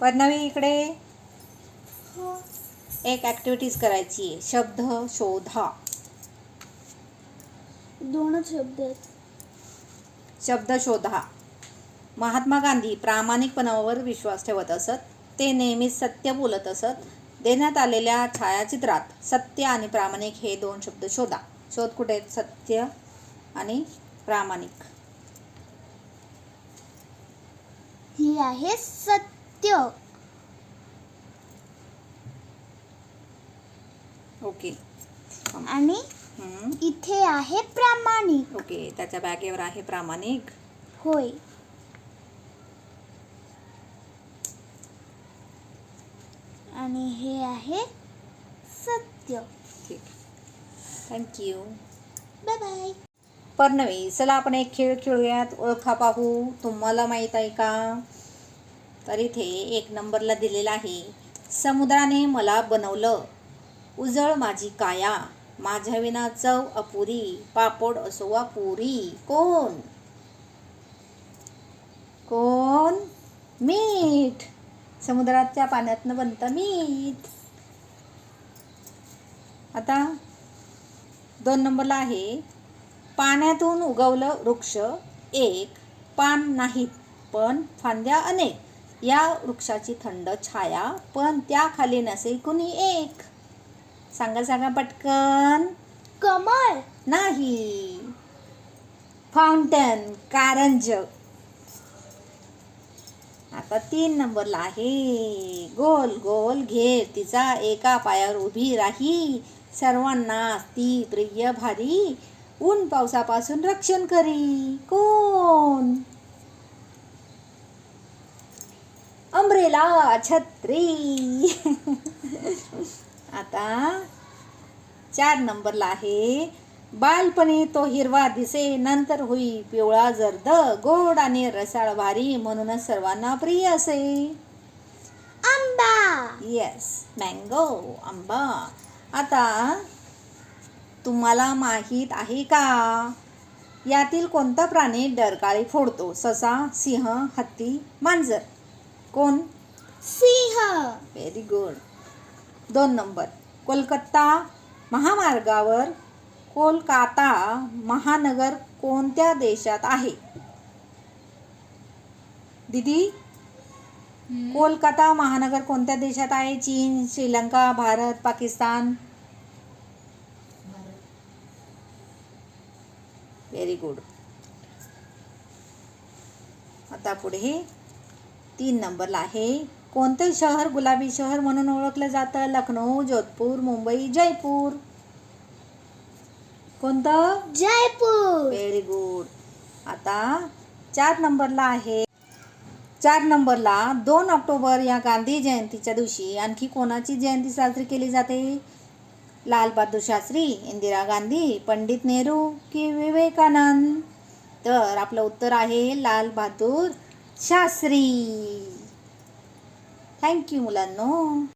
पद्मवी इकडे. एक ॲक्टिव्हिटीज करायची आहे. शब्द शोधा. दोनच शब्द आहेत. शब्द शोधा. महात्मा गांधी प्रामाणिकपणावर विश्वास ठेवत असत. ते नेहमीच सत्य बोलत असत. देण्यात आलेल्या छायाचित्रात सत्य आणि प्रामाणिक हे दोन शब्द शोधा. शोध कुठे आहेत? सत्य आणि प्रामाणिक. ही आहे सत्य. ओके। आणि हम्म. इथे आहे प्रामाणिक। ओके त्याच्या बॅगेवर आहे प्रामाणिक. होय. आणि हे आहे सत्य। ठीक. थँक्यू बाय बाय पर्णवी चला आपण एक खेळ खेळूयात. ओळखा पाहू. तुम्हाला माहीत आहे का? तर इथे एक नंबरला दिलेला आहे. समुद्राने मला बनवलं. उजळ माझी काया. माझ्या विना चव अपुरी. पापड असो वा पुरी कोण? कोण? मीठ. समुद्राच्या पाण्यातनं बनतं मीठ. आता दोन नंबरला आहे. पाण्यातून उगवलं वृक्ष एक. पान नाहीत पण फांद्या अनेक. या वृक्षाची थंड छाया पण त्याखाली नसे कुणी एक? सांगा सांगा पटकन. कमळ. नाही. फाउंटन कारंज. आता तीन नंबरला आहे. गोल गोल घेर तिचा एका पायावर उभी राही. सर्वांना ती प्रिय भारी. ऊन पावसापासून रक्षण करी. कोण? अम्ब्रेला छत्री. आता चार नंबरला आहे. बालपणी तो हिरवा दिसे नंतर होई पिवळा जर्द गोड आणि रसाळ भारी म्हणूनच सर्वांना प्रिय असे. आंबा. येस मँगो आंबा. आता तुम्हाला माहीत आहे का? यातील कोणता प्राणी डरकाळी फोडतो? ससा सिंह हत्ती मांजर. कोण? सिंह. व्हेरी गुड दोन नंबर. कोलकाता महामार्गावर कोलकाता महानगर कोणत्या देशात आहे? दीदी कोलकाता महानगर कोणत्या देशात आहे? चीन श्रीलंका भारत पाकिस्तान? व्हेरी गुड आता पुढे तीन नंबरला आहे. कोणते शहर गुलाबी शहर म्हणून ओळखलं जातं. लखनौ जोधपूर मुंबई जयपूर. कोणतं? जयपूर. व्हेरी गुड आता चार नंबरला आहे. चार नंबरला दोन ऑक्टोबर या गांधी जयंतीच्या दिवशी आणखी कोणाची जयंती साजरी केली जाते? लाल बहादूर शास्त्री इंदिरा गांधी पंडित नेहरू की विवेकानंद? तर आपलं उत्तर आहे लाल बहादूर शास्त्री. थँक्यू मुलांनो.